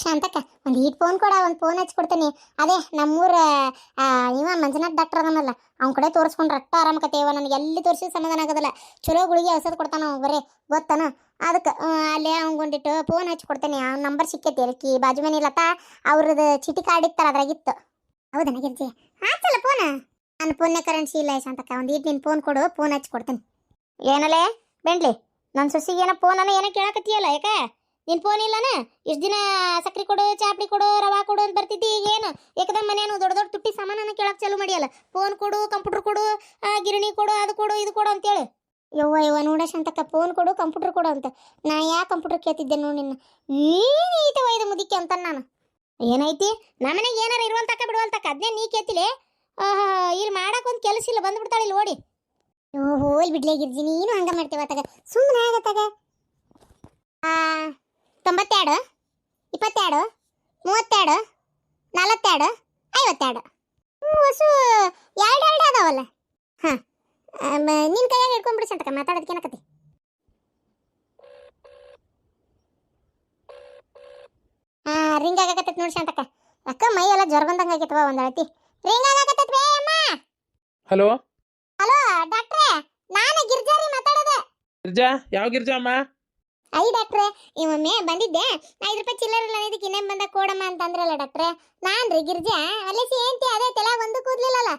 ಶಾಂತಕ್ಕ, ಒಂದು ಈಟ್ ಫೋನ್ ಕೊಡ, ಒಂದು ಫೋನ್ ಹಚ್ಕೊಡ್ತೀನಿ. ಅದೇ ನಮ್ಮೂರ ಇವ ಮಂಜುನಾಥ್ ಡಾಕ್ಟರ್ ಅದನಲ್ಲ, ಅವ್ನ ಕಡೆ ತೋರಿಸ್ಕೊಂಡ್ರೆ ಅಟ್ಟ ಆರಾಮಕತ್ತೇವ ನನಗೆ ಎಲ್ಲಿ ತೋರಿಸಿ ಸಮಾಧಾನ ಆಗೋದಿಲ್ಲ. ಚಲೋ ಗುಳಿಗೆ ಔಷಧ ಕೊಡ್ತಾನ ಅವ ಬರೇ, ಗೊತ್ತಾನ? ಅದಕ್ಕೆ ಅಲ್ಲೇ ಅವ್ಗೊಂದಿಟ್ಟು ಫೋನ್ ಹಚ್ಚಿ ಕೊಡ್ತೀನಿ ಅವ್ನ ನಂಬರ್ ಸಿಕ್ಕೈತಿ ಅದಕ್ಕೆ ಬಾಜು ಮನೆ ಲತಾ ಅವ್ರದ್ದು ಚೀಟಿ ಕಾರ್ಡ್ ಇತ್ತಲ್ಲ, ಅದ್ರಾಗಿತ್ತು. ಹೌದಾ ನಗಿರ್ಜಿ? ಆಯ್ತಲ್ಲ ಫೋನ್ ನನ್ನ ಫೋನ್ನೇ ಕರೆನ್ಸಿ ಇಲ್ಲ ಶಾಂತಕ್ಕ, ಒಂದು ಈಟ್ ನಿನ್ ಫೋನ್ ಕೊಡು ಫೋನ್ ಹಚ್ಚಿ ಕೊಡ್ತೀನಿ ಏನಲೇ, ಬೆಂಡ್ಲಿ ನನ್ನ ಸೊಸಿಗೆ ಏನೋ ಫೋನನ್ನು ಏನೋ ಕೇಳಕತ್ತೀಯಲ್ಲ ಯಾಕ? ನಿನ್ ಫೋನ್ ಇಲ್ಲನ? ಇಷ್ಟ ದಿನ ಸಕ್ರಿ ಕೊಡು, ಚಾಪಡಿ ಕೊಡು, ರವಾ ಕೊಡು ಅಂತ ಬರ್ತಿದ್ದಿ ಏನು? ಏಕದಮ್ ಮನೇನು ದೊಡ್ಡ ದೊಡ್ಡ ತುಟ್ಟಿ ಸಾಮಾನನ್ನ ಕೇಳಕ್ ಚಾಲು ಮಾಡಿಯಲ್ಲ. ಫೋನ್ ಕೊಡು ಕಂಪ್ಯೂಟರ್ ಕೊಡು ಗಿರಣಿ ಕೊಡು, ಅದು ಕೊಡು, ಇದು ಕೊಡು ಅಂತೇಳಿ. ಯವ್ವ ಯವ್ವ, ನೋಡ ಶಾಂತಕ್ಕ ಫೋನ್ ಕೊಡು ಕಂಪ್ಯೂಟರ್ ಕೊಡು ಅಂತ. ನಾ ಯಾ ಕಂಪ್ಯೂಟರ್ ಕೇಳ್ತಿದ್ದೆ ನೋಡಿ ನಿನ್ನ. ಏನೈತೆ ಒಯ್ದ ಮುದಿಕ್ಕೆ ಅಂತ ನಾನು? ಏನೈತಿ ನಮ್ಮನೆಗೆ ಏನಾರ ಇರುವಲ್ತಕ್ಕ, ಬಿಡುವಲ್ತಕ್ಕ ಅದನ್ನೇ ನೀ ಕೇತಿಲಿ ಇಲ್ಲಿ ಮಾಡಕ್ಕೆ ಒಂದು ಕೆಲಸ ಇಲ್ಲ, ಬಂದ್ಬಿಡ್ತಾಳೆ ಇಲ್ಲಿ ಓಡಿ. ಇಲ್ಲಿ ಬಿಡ್ಲೇ ಗಿರ್ಜಿ, ನೀನು ಹಂಗ ಮಾಡ್ತೀವ ತಗ. ಸುಮ್ಮನೆ ಆಗತ್ತಾಗ ಆ ತೊಂಬತ್ತೆರಡು ಇಪ್ಪತ್ತೆರಡು ಮೂವತ್ತೆರಡು ನಲವತ್ತೆರಡು ಐವತ್ತೆರಡು. ಹೊಸು ಎರಡು ಎರಡು ಅದಾವಲ್ಲ. ಹಾಂ ನಿನ್ನ ಕೈಯಾಗ ಹಿಡ್ಕೊಂಡ್ಬಿಡಿ ಸಂತಕ ಮಾತಾಡೋದಕ್ಕೆ ಏನಕತಿ? ಹಾಂ ರಿಂಗ್ ಆಗಾಕತ್ತೈತಿ ನೋಡಿ ಸಂತಕ ಅಕ್ಕ ಮೈ ಎಲ್ಲ ಜ್ವರ ಬಂದಂಗೆ ಆಗೈತವ ಒಂದು ಅಳತಿ. ರಿಂಗ್ ಆಗಾಕತ್ತೈತಿ ಬೇ ಅಮ್ಮ. ಹಲೋ? ಹಲೋ ಡಾಕ್ಟ್ರೇ ನಾನು ಗಿರ್ಜಾರಿ ಮಾತಾಡೋದು. ಗಿರ್ಜಾ ಯಾವ ಗಿರ್ಜಾ ಅಮ್ಮ? ಐ ಡಾಕ್ಟ್ರೆ ಇವೊಮ್ಮೆ ಬಂದಿದ್ದೆ. ಐದು ರೂಪಾಯಿ ಚಿಲ್ಲರ್ ಇಲ್ಲ ಇದಕ್ಕೆ ಇನ್ನೇನು ಬಂದ ಕೊಡಮ್ಮ ಅಂತ ಅಂದ್ರಲ್ಲ ಡಾಕ್ಟ್ರೆ ನಾನ್ ರೀ ಗಿರ್ಜಾ ಅಲ್ಲಿಸಿ ಏನ್ತಿ ಅದೇ ತಲೆ ಒಂದು ಕೂದ್ಲಿಲ್ಲಲ್ಲ.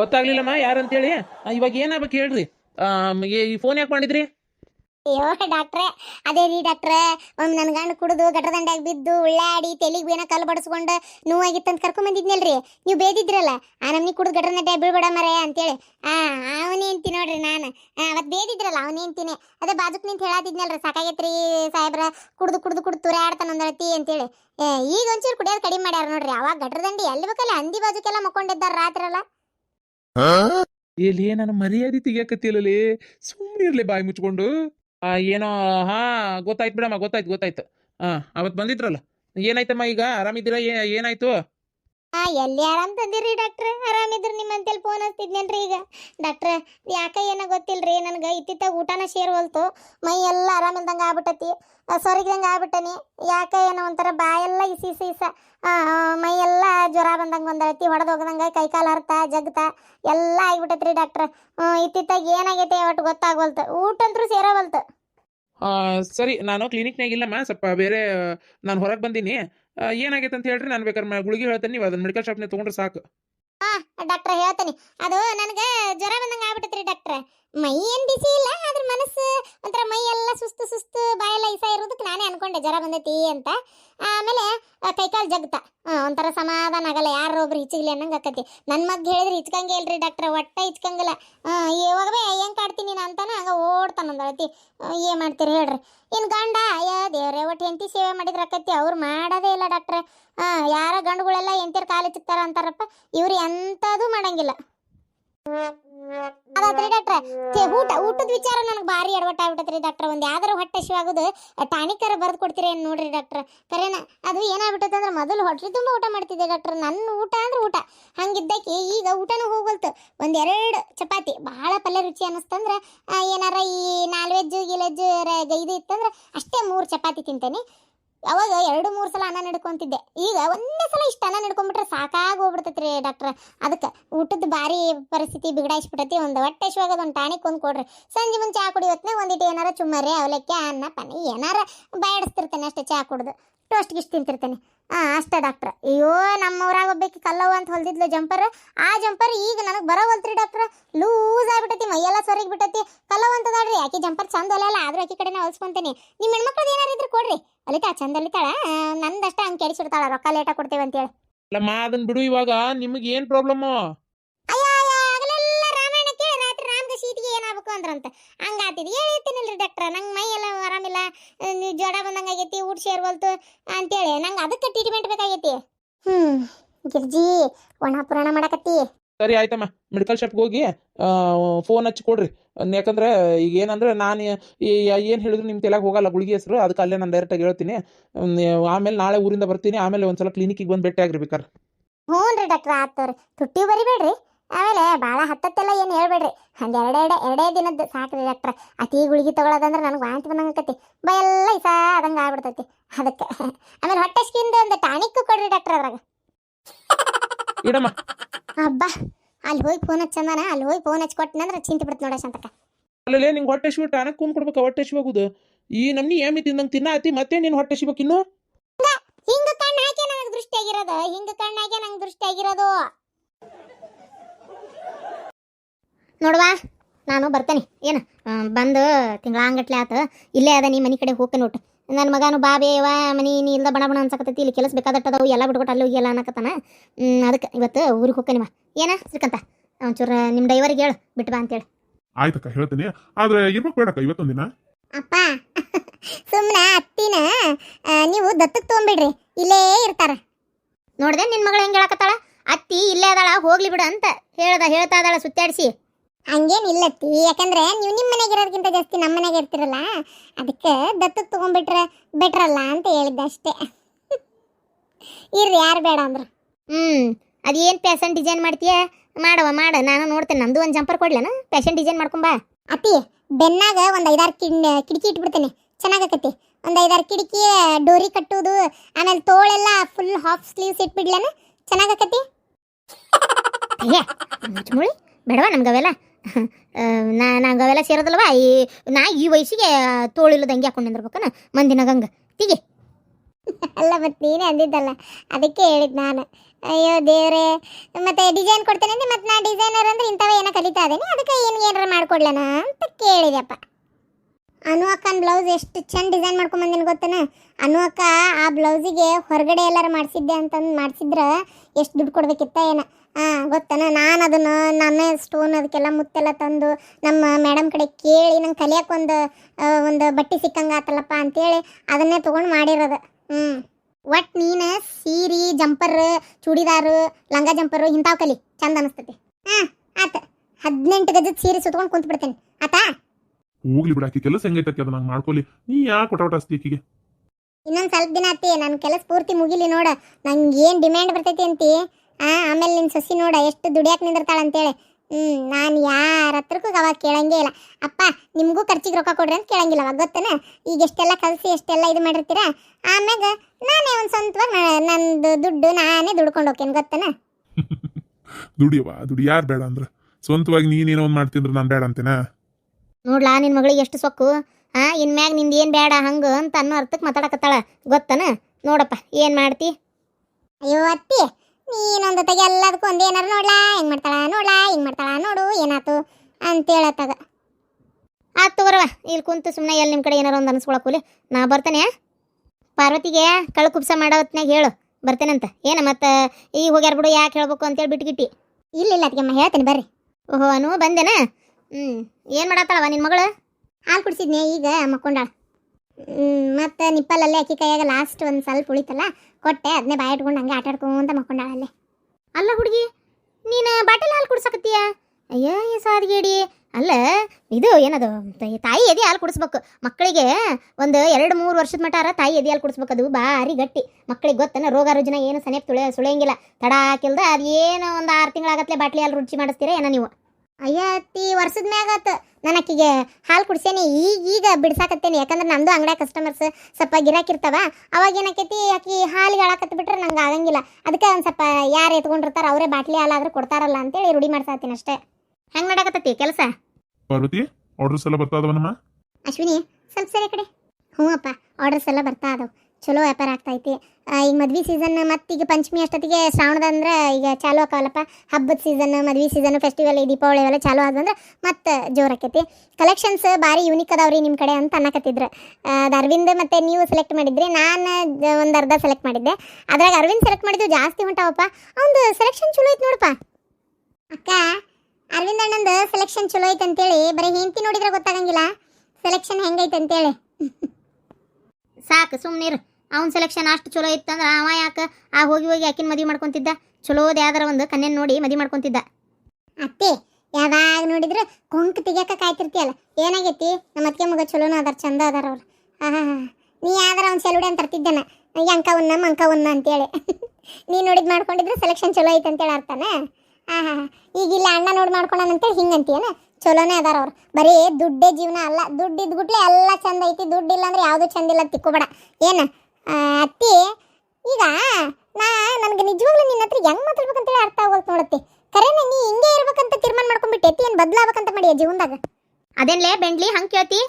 ಗೊತ್ತಾಗ್ಲಿಲ್ಲಮ್ಮ ಯಾರಂತೇಳಿ? ಹೇಳಿ ಇವಾಗ ಏನಾಗ್ಬೇಕು ಹೇಳ್ರಿ. ಈ ಫೋನ್ ಯಾಕೆ ಮಾಡಿದ್ರಿ? ಅಯ್ಯೋ ಡಾಕ್ಟ್ರೆ ಅದೇ ರೀ ಡಾಕ್ಟ್ರೆ ಒಮ್ಮೆ ನನ್ನ ಗಂಡ ಕುಡಿದು ಗಟ್ರದಂಡ್ಯಾಗ ಬಿದ್ದು ಉಳ್ಳಾಡಿ ತೆಲಿಗೆ ಏನೋ ಕಲ್ಲು ಬಡಿಸ್ಕೊಂಡು ನೋವಾಗಿತ್ತಂತ ಕರ್ಕೊಂಡ್ ಬಂದಿದ್ನಲ್ರಿ. ನೀವು ಬೇದಿದ್ರಲ್ಲ ಆ ನಮ್ನಿ ಕುಡಿದು ಗಟ್ರದಂಡ್ಯಾಗ ಬೀಳ್ಬೇಡ ಮರೆ ಅಂತೇಳಿ. ಆ ಅವನೇಂತಿ ನೋಡ್ರಿ ನಾನು. ಅವತ್ತು ಬೇದಿದ್ರಲ್ಲ ಅವನೇಂತಿನೇ ಅದೇ ಬಾಜುಕ್ ನಿಂತ ಹೇಳಾತಿದ್ನಲ್ರಿ ಸಾಕಾಗೈತ್ರಿ ಸಾಹೇಬ್ರ ಕುಡ್ದು ಕುಡ್ದು ಕುಡ್ದು ತುರಾಡ್ತಾನ ಒಂದಳತಿ ಅಂತೇಳಿ. ಏ, ಈಗ ಒಂಚೂರು ಕುಡಿಯೋದು ಕಡಿಮೆ ಮಾಡ್ಯಾರ ನೋಡ್ರಿ ಅವಾಗ ಗಟ್ರದಂಡಿ ಎಲ್ಲಿ ಬೇಕಲ್ಲ ಹಂದಿ ಬಾಜುಕೆಲ್ಲ ಮಕ್ಕೊಂಡಿದ್ದಾರ ರಾತ್ರಿ ಅಲ್ಲ ಇಲ್ಲಿ ನನ್ನ ಮರ್ಯಾದೆ ತೆಗಿಯಕತ್ತಿಲ್ಲಲಿ ಸುಮ್ಮನೆ ಇರ್ಲಿ ಬಾಯಿ ಮುಚ್ಕೊಂಡು. ಏನೋ ಹಾ ಗೊತ್ತಾಯ್ತು ಬಿಡಮ್ಮ ಗೊತ್ತಾಯ್ತು ಗೊತ್ತಾಯ್ತು. ಹಾ ಅವತ್ತು ಬಂದಿದ್ರಲ್ಲ. ಏನಾಯ್ತಮ್ಮ ಈಗ? ಆರಾಮಿದ್ದೀರಾ? ಏನಾಯ್ತು? ಆ, ಎಲ್ಲಿ ಆರಾಮ್ ತಂದಿರಿ ಡಾಕ್ಟ್ರ್ ಆರಾಮಿದ್ರು ನಿಮ್ಮಂತೆಲ್ಲಿ ಫೋನ್ ಹಚ್ತಿದ್ನೇನ್ರಿ ಈಗ? ಡಾಕ್ಟ್ರ ಯಾಕ ಏನೋ ಗೊತ್ತಿಲ್ರಿ ನನಗೆ ಇತ್ತಿತ್ತಾಗ ಊಟನ ಸೇರ್ವಲ್ತು ಮೈ ಎಲ್ಲ ಆರಾಮಿಲ್ದಂಗೆ ಆಗ್ಬಿಟ್ಟತಿ. ಸೊರಗಿದಂಗೆ ಆಗ್ಬಿಟ್ಟನಿ. ಯಾಕ ಏನೋ ಒಂಥರ ಬಾಯೆಲ್ಲ ಇಸಿ ಇಸಿ ಇಸ. ಮೈ ಎಲ್ಲ ಜ್ವರ ಬಂದಂಗೆ ಒಂದಳತಿ ಹೊಡೆದು ಕೈ ಕಾಲು ಹರ್ತ, ಜಗ್ತ, ಎಲ್ಲ ಆಗ್ಬಿಟೈತೆ ರೀ ಡಾಕ್ಟ್ರ್ ಇತ್ತಿತ್ತಾಗ ಏನಾಗೈತೆ ಒಟ್ಟು ಗೊತ್ತಾಗೋಲ್ತು ಅಂತೂ ಸೇರೋವಲ್ತು. ಸರಿ, ನಾನು ಕ್ಲಿನಿಕ್ನಾಗ ಇಲ್ಲಮ್ಮ. ಸ್ವಲ್ಪ ಬೇರೆ, ನಾನು ಹೊರಗೆ ಬಂದೀನಿ. ಏನಾಗೈತೆ ಅಂತ ಹೇಳ್ರಿ, ನಾನು ಬೇಕಾದ್ರೆ ಗುಳಿಗೆ ಹೇಳ್ತೇನೆ, ನೀವು ಅದನ್ನ ಮೆಡಿಕಲ್ ಶಾಪ್ನೇ ತೊಗೊಂಡ್ರೆ ಸಾಕು. ಡಾಕ್ಟರ್ ಹೇಳ್ತೀನಿ. ಅದು ನನಗೆ ಜ್ವರ ಬಂದಂಗೆ ಆಗ್ಬಿಟ್ಟತ್ರಿ ಡಾಕ್ಟ್ರ ಮೈ ಏನು ಬಿಸಿ ಇಲ್ಲ, ಆದ್ರೆ ಮನಸ್ಸು ಒಂಥರ ಮೈ ಎಲ್ಲ ಸುಸ್ತು ಸುಸ್ತು, ಬಾಯೆಲ್ಲ ಇಸ ಇರೋದಕ್ಕೆ ನಾನೇ ಅನ್ಕೊಂಡೆ, ಜ್ವರ ಬಂದೈತಿ ಅಂತ. ಆಮೇಲೆ ಕೈಕಾಲು ಜಗ್ತ. ಒಂಥರ ಸಮಾಧಾನ ಆಗಲ್ಲ. ಯಾರೋ ಒಬ್ರು ಹಿಚ್ಚಿಗ್ಲಿ ಅನ್ನಂಗೆ ಆಕತಿ. ನನ್ನ ಮಗ್ ಹೇಳಿದ್ರೆ ಹಿಚ್ಕಂಗೆ ಇಲ್ರಿ ಡಾಕ್ಟ್ರ ಒಟ್ಟ ಹಿಚ್ಕಂಗಿಲ್ಲ. ಇವಾಗವೇ ಹೆಂಗೆ ಕಾಡ್ತೀನಿ ನಾನು ಹಂಗೆ ಓಡ್ತಾನೆ ಅಂದಳತಿ ಏನು ಮಾಡ್ತೀರಿ ಹೇಳ್ರಿ. ಇನ್ನು ಗಂಡ, ಅಯ್ಯ, ದೇವ್ರೆ ಒಟ್ಟು ಹೆಂಡತಿ ಸೇವೆ ಮಾಡಿದ್ರೆ ಆಕತಿ. ಅವ್ರು ಮಾಡೋದೇ ಇಲ್ಲ ಡಾಕ್ಟ್ರೆ ಯಾರ ಗಂಡುಗಳೆಲ್ಲ ಎಂತಿರ್ ಕಾಲು ಚಿಕ್ತಾರ ಅಂತಾರಪ್ಪ. ಇವ್ರು ಎಂಥದ್ದು ಮಾಡಂಗಿಲ್ಲ. ಅದಾತ್ರಿ ಡಾಕ್ಟ್ರ ಊಟ, ಊಟದ ವಿಚಾರ ನನಗೆ ಭಾರಿ ಎಡವಟ್ಟ ಆಗ್ಬಿಟ್ಟತ್ರಿ ಡಾಕ್ಟ್ರ. ಒಂದು ಯಾವ್ದಾರ ಹೊಟ್ಟೆ ಹಸಿವು ಆಗುದು ಟಾನಿಕರ ಬರ್ದು ಕೊಡ್ತೀರಿ ಏನು ನೋಡ್ರಿ ಡಾಕ್ಟ್ರ. ಕರೆನ, ಅದು ಏನಾಗ್ಬಿಟ್ಟದ ಅಂದ್ರೆ ಮೊದಲು ಹೊಟ್ಟೆ ತುಂಬ ಊಟ ಮಾಡ್ತಿದ್ದೆ ಡಾಕ್ಟ್ರ. ನನ್ನ ಊಟ ಅಂದ್ರೆ ಊಟ. ಹಂಗಿದ್ದಕ್ಕೆ ಈಗ ಊಟನೂ ಹೋಗಲ್ತು. ಒಂದೆರಡು ಚಪಾತಿ ಬಹಳ ಪಲ್ಯ ರುಚಿ ಅನ್ನಿಸ್ತಂದ್ರೆ ಏನಾರ ಈ ನಾಲ್ವೆಜ್ ಗಿಲೆಜ್ ಇದು ಇತ್ತಂದ್ರ ಅಷ್ಟೇ ಮೂರು ಚಪಾತಿ ತಿಂತೇನೆ. ಅವಾಗ ಎರಡು ಮೂರು ಸಲ ಅನ್ನ ನಡ್ಕೊಂತಿದ್ದೆ. ಈಗ ಒಂದೇ ಸಲ ಇಷ್ಟ ಅನ್ನ ನಡ್ಕೊಂಡ್ಬಿಟ್ರೆ ಸಾಕಾಗಿ ರೀ ಡಾಕ್ಟ್ರ ಅದಕ್ಕೆ ಊಟದ ಭಾರಿ ಪರಿಸ್ಥಿತಿ ಬಿಗಡಾಯಿಸ್ಬಿಟ್ಟೈತಿ. ಒಂದು ಹೊಟ್ಟೆ ಶಿವಾಗ ಒಂದು ಟಾನಿಕ್ ಒಂದು ಕೊಡ್ರಿ. ಸಂಜೆ ಮುಂಚೆ ಚಾ ಕುಡಿಯೋತ್ನಾಗ ಒಂದಿಟ್ಟು ಏನಾರ ಚುಮ್ಮರಿ, ಅವಲಕ್ಕಿ ಅನ್ನ ಪನಿ ಏನಾರ ಬಾಯಡಿಸ್ತಿರ್ತೇನೆ ಅಷ್ಟೇ ಚಾ ಕುಡ್ದು. ಟೋಸ್ಟ್ ಗಿಷ್ಟು ತಿಂತಿರ್ತೇನೆ. ಹಾಂ ಅಷ್ಟೇ ಡಾಕ್ಟ್ರ ಅಯ್ಯೋ ನಮ್ಮ ಊರಾಗ ಒಬ್ಬಕ್ಕೆ ಕಲ್ಲವ್ವ ಅಂತ ಹೊಲ್ದಿದ್ಲು ಜಂಪರ್. ಆ ಜಂಪರ್ ಈಗ ನನಗೆ ಬರೋವಲ್ತ್ರಿ ಡಾಕ್ಟ್ರ ಲೂಸ್ ಆಗ್ಬಿಟ್ಟೈತಿ, ಮೈಯೆಲ್ಲ ಸೊರಗಿ ಬಿಟ್ಟೈತಿ. ಕಲ್ಲವ್ವ ಅಂತದಾಳ್ರಿ, ಆಕೆ ಜಂಪರ್ ಚಂದ ಹೊಲಲ್ಲ ಆದ್ರೂ ಆಕಿ ಕಡೆನೇ ಹೊಲ್ಸ್ಕೊಂತೇನೆ. ನಿಮ್ಮ ಹೆಣ್ಮಕ್ಳದ್ದು ಏನಾರ ಇದ್ರೆ ಕೊಡ್ರಿ. ಅಲ್ಲಿ ಚಂದ ಅಲಿತಾಳ ನಂದಷ್ಟ ಹಂಗೆ ಕೆಡಿಸಿಡ್ತಾಳ ರೊಕ್ಕ ಲೇಟಾಗಿ ಕೊಡ್ತೇವೆ ಅಂತೇಳಿ. ಅಲ್ಲಮ್ಮ ಅದನ್ನ ಬಿಡು ಇವಾಗ ನಿಮಗೆ ಏನು ಪ್ರಾಬ್ಲಮ್ಮು ಅಯ್ಯೋ ಅಯ್ಯೋ ಆಗಲೆಲ್ಲ ರಾಮಾಯಣ ಕೇಳಿ ರಾತ್ರಿ ರಾಮಗ ಸೀಟಿಗೆ ಏನಾಗಬೇಕು ಅಂದ್ರಂತ. ಹಂಗಾತಿದ್ ಹೇಳ್ತೀನಿಲ್ರಿ ಡಾಕ್ಟ್ರ ನಂಗೆ ಮೈ ಎಲ್ಲ ಆರಾಮಿಲ್ಲ. ನೀವು ಜ್ವರ ಬಂದಂಗೆ ಆಗೈತಿ ಊಟ ಸೇರ್ವಲ್ತು ಅಂತೇಳಿ. ನಂಗೆ ಅದಕ್ಕೆ ಟ್ರೀಟ್ಮೆಂಟ್ ಬೇಕಾಗೈತಿ. ಹ್ಮ್ ಗಿರ್ಜಿ ಒಣ ಪುರಾಣ ಮಾಡಕತ್ತಿ. ಸರಿ ಆಯ್ತಮ್ಮ ಮೆಡಿಕಲ್ ಶಾಪ್ಗೆ ಹೋಗಿ ಫೋನ್ ಹಚ್ಚಿ ಕೊಡ್ರಿ. ಯಾಕಂದ್ರೆ ಈಗ ಏನಂದ್ರೆ ನಾನು ಏನು ಹೇಳಿದ್ರು ನಿಮ್ಮ ತಲೆಗೆ ಹೋಗಲ್ಲ ಗುಳಿಗೆ ಹೆಸರು ಅದಕ್ಕೆ ಅಲ್ಲೇ ನಾನು ಡೈರೆಕ್ಟಾಗಿ ಹೇಳ್ತೀನಿ. ಆಮೇಲೆ ನಾಳೆ ಊರಿಂದ ಬರ್ತೀನಿ ಆಮೇಲೆ ಒಂದ್ಸಲ ಕ್ಲಿನಿಕ್ಗೆ ಬಂದು ಭೇಟಿ ಆಗ್ರಿ ಬೇಕಾರೆ. ಹ್ಞೂ ರೀ ಡಾಕ್ಟ್ರ ಆತವ್ರಿ ತುಟ್ಟಿ ಬರಿಬೇಡ್ರಿ. ಆಮೇಲೆ ಭಾಳ ಹತ್ತತ್ತೆಲ್ಲ ಏನು ಹೇಳ್ಬೇಡ್ರಿ. ಹಂಗೆ ಎರಡೆ ಎರಡೇ ದಿನದ್ದು ಸಾಕ್ರಿ ಡಾಕ್ಟ್ರ ಅತಿ ಗುಳಿಗೆ ತಗೊಳ್ಳೋದಂದ್ರೆ ನನಗೆ ವಾಂತಿ ಬಂದಂಗೆ ಆಕತಿ. ಎಲ್ಲ ಇಸಾ ಆದಂಗೆ ಆಗ್ಬಿಡ್ತೈತಿ. ಅದಕ್ಕೆ. ಆಮೇಲೆ ಹೊಟ್ಟೆ ಸ್ಕಿಂದ ಒಂದು ಟಾನಿಕ್ ಕೊಡ್ರಿ ಡಾಕ್ಟ್ರ್ ಅದ್ರಾಗ. ಇಡಮ್ಮ. ಹಬ್ಬ ಅಲ್ಲಿ ಹೋಗಿ ಫೋನ್ ಹಚ್ಚಂದಾನ ಅಲ್ಲಿ ಹೋಗಿ ಫೋನ್ ಹಚ್ಚಿ ಕೊಟ್ಟನಂದ್ರೆ ಚಿಂತೆ ಬಿಡ್ತು ನೋಡ ಶಾಂತಕ ಅಲ್ಲೇ ನಿಂಗೆ ಹೊಟ್ಟೆ ಶಿವ ಟಾನಕ್ ಕುಂದ್ ಕೊಡ್ಬೇಕು ಹೊಟ್ಟೆ ಶಿವಾಗುದು ಈ ನಮ್ನಿ ಏಮಿ ತಿಂದಂಗೆ ತಿನ್ನಾತಿ ಮತ್ತೆ ನೀನು ಹೊಟ್ಟೆ ಶಿವಕ್ಕೆ ಇನ್ನು? ಹಿಂಗ ಕಣ್ಣ ಹಾಕಿ ನನಗೆ ದೃಷ್ಟಿ ಆಗಿರೋದು ಹಿಂಗ ಕಣ್ಣ ಹಾಕಿ ನಂಗೆ ದೃಷ್ಟಿ ಆಗಿರೋದು. ನೋಡುವ ನಾನು ಬರ್ತೇನೆ ಏನು? ಬಂದು ಬಂದು ತಿಂಗಳಾಂಗಟ್ಲೆ ಆತ ಇಲ್ಲೇ ಅದ ನೀ ಮನೆ ಕಡೆ ಹೋಗ್ತೇನೆ ಒಟ್ಟು. ನನ್ನ ಮಗನು ಬಾಬೆ ಬೇವ ಮನಿ ನೀ ಇಲ್ದ ಬಣ ಬಣ ಅನ್ಸಕತ್ತೈತಿ ಇಲ್ಲಿ ಕೆಲಸ ಬೇಕಾದಟ್ಟದವು ಎಲ್ಲ ಬಿಟ್ಕೊಟ್ಟು ಅಲ್ಲಿ ಹೋಗಿ ಎಲ್ಲ ಅನ್ನಕತ್ತಾನ. ಅದಕ್ಕೆ ಇವತ್ತು ಊರಿಗೆ ಹೋಗ್ತೇನೆ ಏನ ಶ್ರೀಕಂತ? ಒಂಚೂರು ನಿಮ್ಮ ಡೈವರಿಗೆ ಹೇಳು ಬಿಟ್ಟು ಬಾ ಅಂತೇಳಿ. ಆಯ್ತಕ್ಕ ಹೇಳ್ತೀನಿ. ಆದ್ರೆ ಇರ್ಬೇಕು ಬೇಡಕ್ಕ ಇವತ್ತೊಂದಿನ? ದಿನ ಅಪ್ಪ ಸುಮ್ಮನೆ ಅತ್ತಿನ ನೀವು ದತ್ತಕ್ಕೆ ತೊಗೊಂಬಿಡ್ರಿ ಇಲ್ಲೇ ಇರ್ತಾರ. ನೋಡ್ದೆ ನಿನ್ ಮಗಳು ಹೆಂಗೆ ಹೇಳಕತ್ತಾಳ? ಅತ್ತಿ ಇಲ್ಲೇ ಅದಾಳ ಹೋಗ್ಲಿ ಬಿಡು ಅಂತ ಹೇಳ್ದ ಹೇಳ್ತಾ ಇದಾಳ ಸುತ್ತಾಡಿಸಿ. ಹಂಗೇನಿಲ್ಲ ಅತ್ತಿ. ಯಾಕಂದ್ರೆ ನೀವು ನಿಮ್ಮ ಮನೆಗೆ ಇರೋದಕ್ಕಿಂತ ಜಾಸ್ತಿ ನಮ್ಮ ಮನೆಗೆ ಇರ್ತಿರಲ್ಲ ಅದಕ್ಕೆ ದತ್ತು ತಗೊಂಡ್ಬಿಟ್ರೆ ಬೆಟ್ರಲ್ಲ ಅಂತ ಹೇಳಿದ್ದೆ ಅಷ್ಟೇ. ಇರ್ರಿ ಯಾರು ಬೇಡ ಅಂದ್ರೆ. ಹ್ಮ್ ಅದೇನ್ ಫ್ಯಾಷನ್ ಡಿಸೈನ್ ಮಾಡ್ತೀಯ? ಮಾಡವ ಮಾಡ. ನಾನು ನೋಡ್ತೇನೆ. ನಂದು ಒಂದು ಜಂಪರ್ ಕೊಡ್ಲೇನ? ಫ್ಯಾಷನ್ ಡಿಸೈನ್ ಮಾಡ್ಕೊಂಬಾ ಅತ್ತಿ ಬೆನ್ನಾಗ ಒಂದು ಐದಾರು ಕಿಡ್ ಕಿಟಕಿ ಇಟ್ಬಿಡ್ತೇನೆ. ಚೆನ್ನಾಗಕತಿ ಒಂದು ಐದಾರು ಕಿಟಕಿ ಡೋರಿ ಕಟ್ಟುವುದು ಆಮೇಲೆ ತೋಳೆಲ್ಲ ಫುಲ್ ಹಾಫ್ ಸ್ಲೀವ್ಸ್ ಇಟ್ಬಿಡ್ಲೇನ? ಚೆನ್ನಾಗಕತಿ ಏ ಮುಚ್ಮುಳಿ ಬೇಡವಾ ನಮ್ಗವೆಲ್ಲ? ಆ, ನಾ ನಂಗವೆಲ್ಲ ಸೇರೋದಲ್ವ? ಈ, ನಾ ಈ ವಯಸ್ಸಿಗೆ ತೋಳಿಲ್ಲದ ಹಂಗೆ ಹಾಕೊಂಡು ಮಂದಿನ ಗಂಗ. ತಿಗಿ. ಅಲ್ಲ ಮತ್ತೆ ನೀನೇ ಅಂದಿದ್ದಲ್ಲ. ಅದಕ್ಕೆ ಹೇಳಿದ್ ನಾನು. ಅಯ್ಯೋ ದೇವ್ರೆ. ಮತ್ತೆ ಡಿಸೈನ್ ಕೊಡ್ತೇನೆ ಅಂದ್ರೆ ಮತ್ತೆ ನಾ ಡಿಸೈನರ್ ಅಂದ್ರೆ ಇಂಥವ ಏನೋ ಕಲಿತಾ ಇದ್ದೀನಿ. ಅದಕ್ಕೆ ಏನು ಏನಾರ ಮಾಡ್ಕೊಡ್ಲನ ಅಂತ ಕೇಳಿದೆಪ್ಪ ಅನು ಅಕ್ಕನ ಬ್ಲೌಸ್ ಎಷ್ಟು ಚಂದ ಡಿಸೈನ್ ಮಾಡ್ಕೊಂಬಂದಿನ ಗೊತ್ತನ? ಅನು ಅಕ್ಕ ಆ ಬ್ಲೌಸಿಗೆ ಹೊರಗಡೆ ಎಲ್ಲಾರು ಮಾಡಿಸಿದ್ದೆ ಅಂತಂದು ಮಾಡಿಸಿದ್ರೆ, ಎಷ್ಟು ದುಡ್ಡು ಕೊಡ್ಬೇಕಿತ್ತ ಏನ? ಹಾಂ ಗೊತ್ತನ? ನಾನು ಅದನ್ನು ನನ್ನ ಸ್ಟೋನ್ ಅದಕ್ಕೆಲ್ಲ ಮುತ್ತೆಲ್ಲ ತಂದು ನಮ್ಮ ಮೇಡಮ್ ಕಡೆ ಕೇಳಿ ನಂಗೆ ಕಲಿಯಕ್ಕೆ ಒಂದು ಒಂದು ಬಟ್ಟೆ ಸಿಕ್ಕಂಗೆ ಆತಲ್ಲಪ್ಪ ಅಂತೇಳಿ ಅದನ್ನೇ ತೊಗೊಂಡು ಮಾಡಿರೋದು. ಹ್ಞೂ ಒಟ್ಟು ನೀನು ಸೀರೆ ಜಂಪರ್ ಚೂಡಿದಾರು ಲಂಗ ಜಂಪರು ಇಂಥವು ಕಲಿ. ಚಂದ ಅನಿಸ್ತತಿ. ಹಾಂ ಆತ. ಹದಿನೆಂಟು ಗಜದ ಸೀರೆ ಸುತ್ಕೊಂಡು ಕುಂತ್ ಬಿಡ್ತೇನೆ ಆತಾ? ಹೋಗ್ಲಿ ಬಿಡಾಕಿ ಕೆಲಸ ಹೆಂಗೈತಕ್ಕೆ ಅದು ನಂಗೆ ಮಾಡ್ಕೊಲಿ. ನೀ ಯಾಕೆ ಕೊಟ ಆಸ್ತಿ ಇನ್ನೊಂದು ಸ್ವಲ್ಪ ದಿನ ಆತಿ ನನ್ನ ಕೆಲಸ ಪೂರ್ತಿ ಮುಗಿಲಿ ನೋಡ. ನಂಗೆ ಏನು ಡಿಮ್ಯಾಂಡ್ ಬರ್ತೈತಿ ಅಂತಿ? ಆ ಆಮೇಲೆ ನಿನ್ನ ಸೊಸಿ ನೋಡ ಎಷ್ಟು ದುಡಿಯಾಕೆ ನಿಂದಿರ್ತಾಳ ಅಂತೇಳಿ. ಹ್ಞೂ ನಾನು ಯಾರ ಹತ್ರಕ್ಕೂ ಅವಾಗ ಕೇಳಂಗೇ ಇಲ್ಲ. ಅಪ್ಪ ನಿಮಗೂ ಖರ್ಚಿಗೆ ರೊಕ್ಕ ಕೊಡ್ರಿ ಅಂತ ಕೇಳಂಗಿಲ್ಲ ಅವಾಗ ಗೊತ್ತನ? ಈಗ ಎಷ್ಟೆಲ್ಲ ಕಲಸಿ ಎಷ್ಟೆಲ್ಲ ಇದು ಮಾಡಿರ್ತೀರ? ಆಮ್ಯಾಗ ನಾನೇ ಒಂದು ಸ್ವಂತವಾಗಿ ನಂದು ದುಡ್ಡು ನಾನೇ ದುಡ್ಕೊಂಡು ಹೋಗ್ತೇನೆ ಗೊತ್ತನ? ದುಡಿಯವ ದುಡಿ ಯಾರು ಬೇಡ ಅಂದ್ರೆ? ಸ್ವಂತವಾಗಿ ನೀನೇನೋ ಒಂದು ಮಾಡ್ತಿದ್ರು ನಾನು ಬೇಡ ಅಂತೇನ? ನೋಡ್ಲಾ ನಿನ್ನ ಮಗಳಿಗೆ ಎಷ್ಟು ಸೊಕ್ಕು. ಹಾ ಇನ್ಮ್ಯಾಗ ನಿಂದು ಏನು ಬೇಡ ಹಂಗ ಅಂತ ಅನ್ನೋ ಅರ್ಥಕ್ಕೆ ಮಾತಾಡಕತ್ತಾಳ ಗೊತ್ತನ? ನೋಡಪ್ಪ ಏನು ಮಾಡ್ತಿ? ಅಯ್ಯೋ ಅತ್ತಿ ನೀನೊಂದು ತಗ ಎಲ್ಲದಕ್ಕೂ ಒಂದು ಏನಾರು ನೋಡ್ಲಾ? ಹೆಂಗ್ ಮಾಡ್ತಾಳ ನೋಡ್ಲಾ ಹಿಂಗ್ ಮಾಡ್ತಾಳ ನೋಡು ಏನಾತು ಅಂತ ಹೇಳತ್ತಾಗ ಆತ್ ತಗೋರವ ಇಲ್ಲಿ ಕುಂತು ಸುಮ್ಮನೆ ಎಲ್ಲಿ ನಿಮ್ಮ ಕಡೆ ಏನಾರು ಒಂದು ಅನ್ಸ್ಕೊಳಕ್ಕೋಲಿ ನಾ ಬರ್ತೇನೆ. ಪಾರ್ವತಿಗೆ ಕಳ್ಳ ಕುಪ್ಸ ಮಾಡೋ ಹೊತ್ನಾಗ ಹೇಳು ಬರ್ತೇನಂತ. ಏನ ಮತ್ತೆ ಈ ಹೋಗ್ಯಾರ ಬಿಡು ಯಾಕೆ ಹೇಳ್ಬೇಕು ಅಂತೇಳಿ ಬಿಟ್ಗಿಟ್ಟಿ ಇಲ್ಲ ಇಲ್ಲ ಅದಕ್ಕೆ ಹೇಳ್ತೇನೆ ಬರ್ರಿ. ಓಹೋ ಅನು ಬಂದೇನ? ಹ್ಞೂ ಏನು ಮಾಡತ್ತಾಳವ ನಿನ್ನ ಮಗಳು? ಹಾಲು ಕುಡಿಸಿದ್ನೆ ಈಗ ಮಕ್ಕೊಂಡಾಳ. ಮತ್ತು ನಿಪ್ಪಲಲ್ಲೇ ಅಕ್ಕಿ ಕೈಯಾಗ ಲಾಸ್ಟ್ ಒಂದು ಸ್ವಲ್ಪ ಉಳಿತಲ್ಲ ಕೊಟ್ಟೆ ಅದನ್ನೇ ಬಾಯಿ ಇಟ್ಕೊಂಡು ಹಂಗೆ ಆಟ ಆಡ್ಕೊಂತ ಮಕ್ಕೊಂಡಾಳ ಅಲ್ಲೇ. ಹುಡುಗಿ, ನೀನು ಬಾಟಲ್ ಹಾಲು ಕುಡ್ಸಕತ್ತೀಯ? ಅಯ್ಯೋ ಈ ಸಾದ್ಗೇಡಿ ಅಲ್ಲ, ಇದು ಏನದು ತಾಯಿ ಎದೆ ಹಾಲು ಕುಡಿಸ್ಬೇಕು. ಮಕ್ಕಳಿಗೆ ಒಂದು ಎರಡು ಮೂರು ವರ್ಷದ ಮಟಾರ ತಾಯಿ ಎದೆ ಹಾಲು ಕುಡಿಸ್ಬೇಕು ಅದು, ಭಾರಿ ಗಟ್ಟಿ. ಮಕ್ಕಳಿಗೆ ಗೊತ್ತನ, ರೋಗ ರುಜಿನ ಏನು ಸನೇಪ್ ತುಳೆ ಸುಳಿಯಂಗಿಲ್ಲ. ತಡ ಹಾಕಿಲ್ದ ಅದು ಏನೋ ಒಂದು ಆರು ತಿಂಗಳಾಗತ್ಲೆ ಬಾಟ್ಲಿ ಹಾಲು ರುಚಿ ಮಾಡಿಸ್ತೀರಾ ಏನೋ ನೀವು. ಅಯ್ಯ ಅತ್ತಿ ವರ್ಷದ ಮ್ಯಾಗಾತ ನಾನು ಆಕಿಗೆ ಹಾಲು ಕುಡಿಸೇನಿ ಈಗ ಈಗ ಬಿಡ್ಸಾಕತ್ತೇನಿ. ಯಾಕಂದ್ರೆ ನಮ್ದು ಅಂಗಡಿ ಕಸ್ಟಮರ್ಸ್ ಸ್ವಲ್ಪ ಗಿರಾಕಿರ್ತಾವ ಅವಾಗ ಏನಾಕೈತಿ ಆಕಿ ಹಾಲು ಹಾಳಾಕತ್ ಬಿಟ್ರೆ ನಂಗೆ ಆಗಂಗಿಲ್ಲ. ಅದಕ್ಕೆ ಒಂದು ಸ್ವಲ್ಪ ಯಾರು ಎತ್ಕೊಂಡಿರ್ತಾರ ಅವರೇ ಬಾಟ್ಲಿ ಹಾಲಾದ್ರೂ ಕೊಡ್ತಾರಲ್ಲ ಅಂತೇಳಿ ರೂಢಿ ಮಾಡ್ಸಾತೀನಿ ಅಷ್ಟೇ. ಹೆಂಗೆ ಮಾಡಾಕತ್ತತಿ ಕೆಲಸ? ಪಾರ್ವತಿ ಆರ್ಡರ್ಸ್ ಎಲ್ಲ ಬರ್ತಾ ಅಶ್ವಿನಿ ಸ್ವಲ್ಪ ಸರಿ ಕಡೆ. ಹ್ಞೂ ಅಪ್ಪ ಆರ್ಡರ್ಸ್ ಎಲ್ಲ ಬರ್ತಾ ಅದಾವ. ಚಲೋ ವ್ಯಾಪಾರ ಆಗ್ತೈತಿ. ಈಗ ಮದ್ವೆ ಸೀಸನ್ ಈಗ ಪಂಚಮಿ ಅಷ್ಟೊತ್ತಿಗೆ ಶ್ರಾವಣದ ಅಂದ್ರೆ ಈಗ ಚಾಲು ಆಕವಲ್ಲಪ್ಪ. ಹಬ್ಬದ ಸೀಸನ್ ಮದ್ವೆ ಸೀಸನ್ ಫೆಸ್ಟಿವಲ್ ದೀಪಾವಳಿ ಅವೆಲ್ಲ ಚಾಲು ಆದಂದ್ರೆ ಮತ್ತೆ ಆಕೈತಿ. ಕಲೆಕ್ಷನ್ಸ್ ಭಾರಿ ಯೂನಿಕ್ ಅದಾವ್ರಿ ನಿಮ್ಮ ಕಡೆ ಅಂತ ಅನ್ನಕತ್ತಿದ್ರು. ಅದು ಅರವಿಂದ್ ಮತ್ತೆ ನೀವು ಸೆಲೆಕ್ಟ್ ಮಾಡಿದ್ರಿ, ನಾನು ಒಂದು ಅರ್ಧ ಸೆಲೆಕ್ಟ್ ಮಾಡಿದ್ದೆ. ಅದ್ರಾಗ ಅರವಿಂದ್ ಸೆಲೆಕ್ಟ್ ಮಾಡಿದ್ದು ಜಾಸ್ತಿ ಹೊಂಟಾವಪ್ಪ. ಅವ್ನು ಸೆಲೆಕ್ಷನ್ ಚಲೋ ಐತೆ ನೋಡಪ್ಪ. ಅಕ್ಕ, ಅರವಿಂದ್ ಅಣ್ಣಂದು ಸೆಲೆಕ್ಷನ್ ಚಲೋ ಐತೆ ಅಂತೇಳಿ, ಬರೀ ಹೆಂಡತಿ ನೋಡಿದ್ರೆ ಗೊತ್ತಾಗಂಗಿಲ್ಲ. ಸೆಲೆಕ್ಷನ್ ಹೆಂಗೈತೆ ಅಂತೇಳಿ. ಸಾಕು ಸುಮ್ಮನಿರು ಅವ್ನ ಸೆಲೆಕ್ಷನ್ ಅಷ್ಟು ಚಲೋ ಇತ್ತಂದ್ರೆ ಅವ ಯಾಕೆ ಆ ಹೋಗಿ ಹೋಗಿ ಆಕಿನ ಮದುವೆ ಮಾಡ್ಕೊಂತಿದ್ದ? ಚಲೋದ ಯಾವ್ದಾರ ಒಂದು ಕನ್ಯನ್ ನೋಡಿ ಮದುವೆ ಮಾಡ್ಕೊಂತಿದ್ದ. ಅತ್ತೆ, ಯಾವಾಗ ನೋಡಿದ್ರೆ ಕೊಂಕ್ ತೆಗಿಯಕ ಕಾಯ್ತಿರ್ತೀಯಲ್ಲ, ಏನಾಗೈತಿ? ನಮ್ಮ ಅತ್ತಿಗೆ ಮಗ ಚಲೋನ ಅದಾರ, ಚಂದ ಅದಾರ ಅವ್ರು. ನೀ ಯಾವ್ದಾರ ಅವ್ನು ಸೆಲುಡಿ ಅಂತ ತರ್ತಿದ್ದನ? ಅಂಕ ಉನ್ನ ಅಂಕ ಉನ್ನ ಅಂತೇಳಿ. ನೀ ನೋಡಿದ್ ಮಾಡ್ಕೊಂಡಿದ್ರೆ ಸೆಲೆಕ್ಷನ್ ಚಲೋ ಐತೆ ಅಂತೇಳಿ ಅರ್ಥನ? ಹಾ ಹಾ ಈಗ ಇಲ್ಲ ಅಣ್ಣ ನೋಡಿ ಮಾಡ್ಕೊಂಡಂತೇಳಿ ಹಿಂಗಂತೀಯನ ಚಲೋನೇ ಅದಾರ ಅವ್ರು. ಬರೀ ದುಡ್ಡೇ ಜೀವನ ಅಲ್ಲ ದುಡ್ಡು ಇದ್ಗುಟ್ಲೆ ಎಲ್ಲ ಚಂದ ಐತಿ ದುಡ್ಡು ಇಲ್ಲ ಅಂದ್ರೆ ಯಾವುದು ಚಂದ ಇಲ್ಲ ತಿಕ್ಕೋಬೇಡ. ಏನು? ಅತ್ತಿ ಈಗ ನಾ ನನಗೆ ನಿಜವಾಗ್ಲೂ ನಿನ್ನ ಹತ್ರ ಹೆಂಗ್ ಮಾತಾಡ್ಬೇಕಂತೇಳಿ ಅರ್ಥ ಆಗೋಲ್ತು ನೋಡತ್ತೆ. ಕರೆನ ನೀ ಹಿಂಗೆ ಇರ್ಬೇಕಂತ ತೀರ್ಮಾನ ಮಾಡ್ಕೊಂಡ್ಬಿಟ್ಟೆ ಅತ್ತಿ ಏನು ಬದಲಾಗಬೇಕಂತ ಮಾಡಿ ಜೀವನದಾಗ? ಅದೇನ್ಲೇ ಬೆಂಡ್ಲಿ ಹಂಗೆ ಕೇಳ್ತಿ?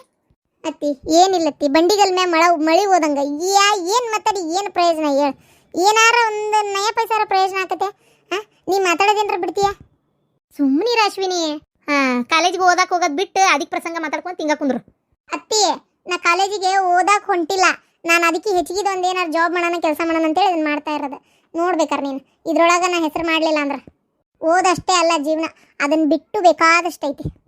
ಅತ್ತಿ ಏನಿಲ್ಲತ್ತಿ ಬಂಡಿಗಲ್ ಮ್ಯಾ ಮಳೆ ಮಳೆ ಹೋದಂಗ. ಯಾ ಏನು ಮಾತಾಡಿ ಏನು ಪ್ರಯೋಜನ ಹೇಳು. ಏನಾರ ಒಂದು ನಯ ಪೈಸಾರ ಪ್ರಯೋಜನ ಆಕತೆ ಹಾ? ನೀ ಮಾತಾಡೋದೇನ್ರ ಬಿಡ್ತೀಯ? ಸುಮ್ಮನೆ ಅಶ್ವಿನಿ. ಹಾ ಕಾಲೇಜಿಗೆ ಓದಾಕ್ ಹೋಗೋದ್ ಬಿಟ್ಟು ಅದಕ್ಕೆ ಪ್ರಸಂಗ ಮಾತಾಡ್ಕೊಂಡು ತಿಂಗ ಕುಂದ್ರು. ಅತ್ತಿ ನಾ ಕಾಲೇಜಿಗೆ ಓದಾಕ್ ಹೊಂಟಿಲ್ಲ. ನಾನು ಅದಕ್ಕೆ ಹೆಚ್ಚಿಗೆ ಒಂದು ಏನಾರು ಜಾಬ್ ಮಾಡೋಣ, ಕೆಲಸ ಮಾಡೋಣ ಅಂತೇಳಿ ಅದನ್ನು ಮಾಡ್ತಾ ಇರೋದು. ನೋಡ್ಬೇಕಾರೆ ನೀನು. ಇದ್ರೊಳಗೆ ನಾ ಹೆಸರು ಮಾಡಲಿಲ್ಲ ಅಂದ್ರೆ. ಓದಷ್ಟೇ ಅಲ್ಲ ಜೀವನ. ಅದನ್ನು ಬಿಟ್ಟು ಬೇಕಾದಷ್ಟು ಐತಿ